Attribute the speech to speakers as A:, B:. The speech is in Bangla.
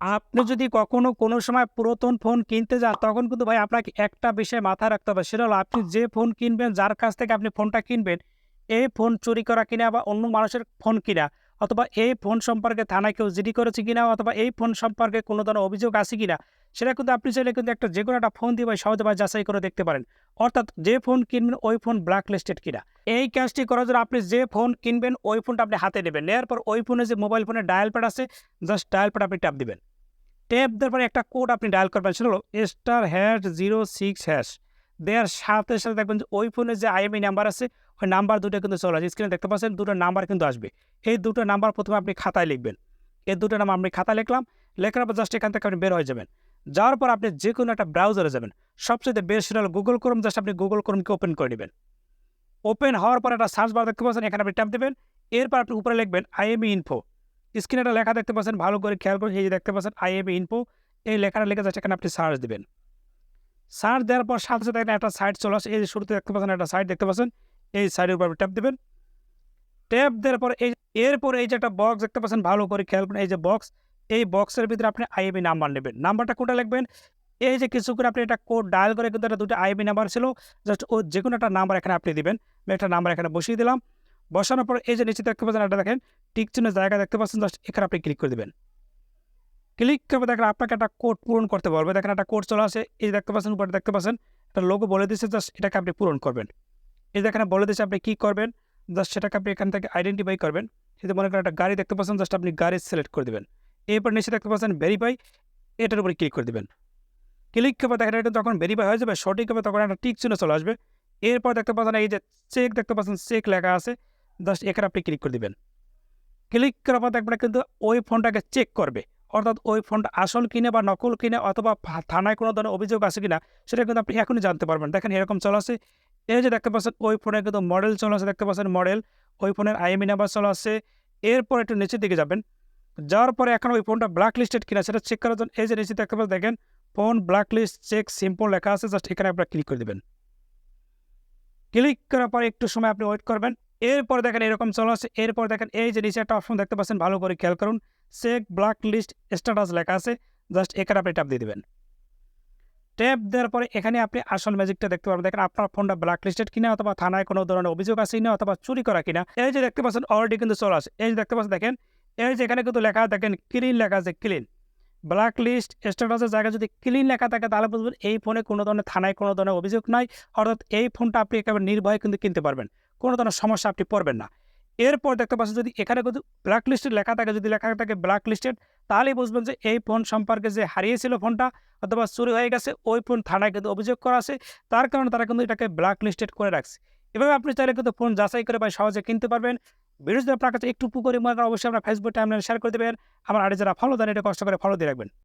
A: আপনি যদি কখনো কোনো সময় পুরাতন ফোন কিনতে যান, তখন কিন্তু ভাই আপনাকে একটা বিষয় মাথায় রাখতে হবে, সেটা হলো আপনি যে ফোন কিনবেন, যার কাছ থেকে আপনি ফোনটা কিনবেন, এই ফোন চুরি করা কিনা বা অন্য মানুষের ফোন কিনা অথবা এই ফোন সম্পর্কে থানায় কেউ জিডি করেছে কিনা, অথবা এই ফোন সম্পর্কে কোনো ধরনের অভিযোগ আছে কিনা, সেটা কিন্তু আপনি চাইলে কিন্তু একটা যে কোনো একটা ফোন দিয়ে সহজে বা যাচাই করে দেখতে পারেন। অর্থাৎ যে ফোন কিনবেন ওই ফোন ব্ল্যাক লিস্টেড কিনা। এই কাজটি করার জন্য আপনি যে ফোন কিনবেন ওই ফোনটা আপনি হাতে নেবেন। নেওয়ার পর ওই ফোনে যে মোবাইল ফোনে ডায়াল প্যাড আছে জাস্ট ডায়াল প্যাড আপনি ট্যাপ দিবেন। ট্যাপ দেওয়ার পরে একটা কোড আপনি ডায়াল করবেন, সেটা হলো star hash zero six hash দেওয়ার সাথে সাথে দেখবেন যে ওই ফোনে যে আইএমই নাম্বার আছে, ওই নাম্বার দুটো কিন্তু চলে আসে। স্ক্রিনে দেখতে পাচ্ছেন দুটো নাম্বার কিন্তু আসবে। এই দুটো নাম্বার প্রথমে আপনি খাতায় লিখবেন। এই দুটো নাম্বার আপনি খাতায় লিখলাম, লেখার পর জাস্ট এখান থেকে আপনি বের হয়ে যাবেন। যাওয়ার পর আপনি যে কোনো একটা ব্রাউজারে যাবেন। সবচেয়ে বেস্ট হলো গুগল ক্রোম জাস্ট আপনি গুগল ক্রোমকে ওপেন করে নেবেন। ওপেন হওয়ার পর একটা সার্চ বার দেখতে পাচ্ছেন, এখানে আপনি ট্যাপ দেবেন। এরপর আপনি উপরে লিখবেন আইএমই ইনফো স্ক্রিনে একটা লেখা দেখতে পাচ্ছেন, ভালো করে খেয়াল করে এই যে দেখতে পাচ্ছেন আইএমই ইনফো এই লেখাটা লিখে যাচ্ছে এখানে আপনি সার্চ দেবেন। সার্চ দেওয়ার পর সাথে সাথে একটা সাইট চলে আসে। এই যে শুরুতে দেখতে পাচ্ছেন একটা সাইট দেখতে পাচ্ছেন, এই সাইডের উপর ট্যাপ দেবেন। ট্যাপ দেওয়ার পর এই, এরপর এই যে একটা বক্স দেখতে পাচ্ছেন, ভালো করে খেয়াল করুন, এই যে বক্স এই বক্সের ভিতরে আপনি আইএমই নাম্বার নেবেন। নাম্বারটা কোনটা লিখবেন? এই যে কিছু করে আপনি একটা কোড ডায়াল করে কিন্তু একটা দুটো আইএমই নাম্বার ছিল জাস্ট ও যে কোনো একটা নাম্বার এখানে আপনি দিবেন। একটা নাম্বার এখানে বসিয়ে দিলাম। বসানোর পর এই যে নিচে দেখতে পাচ্ছেন একটা দেখেন টিক চিহ্নের জায়গা দেখতে পাচ্ছেন জাস্ট এখানে আপনি ক্লিক করে দেবেন। ক্লিক করে দেখেন আপনাকে একটা কোড পূরণ করতে বলবে। দেখেন একটা কোড চলে আসে, এই দেখতে পাচ্ছেন, উপরে দেখতে পাচ্ছেন, একটা লোগো বলে দিচ্ছে জাস্ট এটাকে আপনি পূরণ করবেন। এই দেখেন, বলে দিচ্ছে আপনি কী করবেন? জাস্ট সেটাকে আপনি এখান থেকে আইডেন্টিফাই করবেন। যদি মনে করেন একটা গাড়ি দেখতে পাচ্ছেন জাস্ট আপনি গাড়ি সিলেক্ট করে দেবেন। এরপর নিচে দেখতে পাচ্ছেন ভেরিফাই এটার উপরে ক্লিক করে দেবেন। ক্লিক করে দেখেন, এটা যখন ভেরিফাই হয়ে যাবে, সঠিক হবে, তখন একটা টিক চিহ্ন চলে আসবে। এরপর দেখতে পাচ্ছেন, এই যে চেক দেখতে পাচ্ছেন চেক লেখা আছে জাস্ট এখানে আপনি ক্লিক করে দেবেন। ক্লিক করার পর দেখবেন, কিন্তু ওই ফোনটাকে চেক করবে। অর্থাৎ ওই ফোনটা আসল কিনে বা নকল কিনে অথবা থানায় কোনো ধরনের অভিযোগ আছে কিনা, সেটা কিন্তু আপনি এখনই জানতে পারবেন। দেখেন, এরকম চলে আসে এই যে দেখতে পাচ্ছেন, ওই ফোনের কিন্তু মডেল চলে আসে। দেখতে পাচ্ছেন, মডেল, ওই ফোনের আইএমই নাম্বার চলে আসে। এরপর একটু নিচের দিকে যাবেন। যাওয়ার পরে এখন ওই ফোনটা ব্ল্যাক লিস্টেড কিনা, সেটা চেক করার জন্য, এই যে নিচে দেখতে পাচ্ছেন, দেখেন phone black list check simple লেখা আছে, জাস্ট এখানে আপনারা ক্লিক করে দেবেন। ক্লিক করার পরে একটু সময় আপনি ওয়েট করবেন। এরপর দেখেন এরকম চলে আসে। এরপর দেখেন এই যে নিচে একটা অপশন দেখতে পাচ্ছেন, ভালো করে খেয়াল করুন। চেক ব্ল্যাক লিস্ট স্ট্যাটাস লেখা আছে। জাস্ট এখানে আপনি ট্যাপ দিয়ে দেবেন। ট্যাপ দেওয়ার পরে এখানে আপনি আসল ম্যাজিকটা দেখতে পারবেন দেখেন আপনার ফোনটা ব্ল্যাক লিস্টেড কিনা অথবা থানায় কোনো ধরনের অভিযোগ আছে কিনা অথবা চুরি করা কিনা। এই যে দেখতে পাচ্ছেন অলরেডি কিন্তু চলে আসে। এই যে দেখতে পাচ্ছেন, দেখেন, এই যে এখানে কিন্তু লেখা দেখেন ক্লিন লেখা আছে ক্লিন ব্ল্যাক লিস্ট স্ট্যাটাসের জায়গায় যদি ক্লিন লেখা থাকে, তাহলে বুঝবেন এই ফোনে কোনো ধরনের থানায় কোনো ধরনের অভিযোগ নাই। অর্থাৎ এই ফোনটা আপনি একেবারে নির্ভয়ে কিন্তু কিনতে পারবেন। কোনো ধরনের সমস্যা আপনি পড়বেন না। এরপর দেখতে পাচ্ছেন যদি এখানে কিন্তু ব্ল্যাক লিস্টেড লেখা থাকে, যদি লেখা থাকে ব্ল্যাক লিস্টেড তাহলেই বুঝবেন যে এই ফোন সম্পর্কে যে হারিয়েছিল ফোনটা অথবা চুরি হয়ে গেছে, ওই ফোন থানায় কিন্তু অভিযোগ করা আছে। তার কারণে তারা কিন্তু এটাকে ব্ল্যাক লিস্টেড করে রাখছে। এভাবে আপনি চাইলে কিন্তু ফোন যাচাই করে বা সহজে কিনতে পারবেন। ভিডিও যদি আপনার কাছে একটু করেন, অবশ্যই আপনার ফেসবুক টাইমলাইনে শেয়ার করে দেবেন। আমার আরে যারা ফলো দেন, এটা কষ্ট করে ফলো দিয়ে রাখবেন।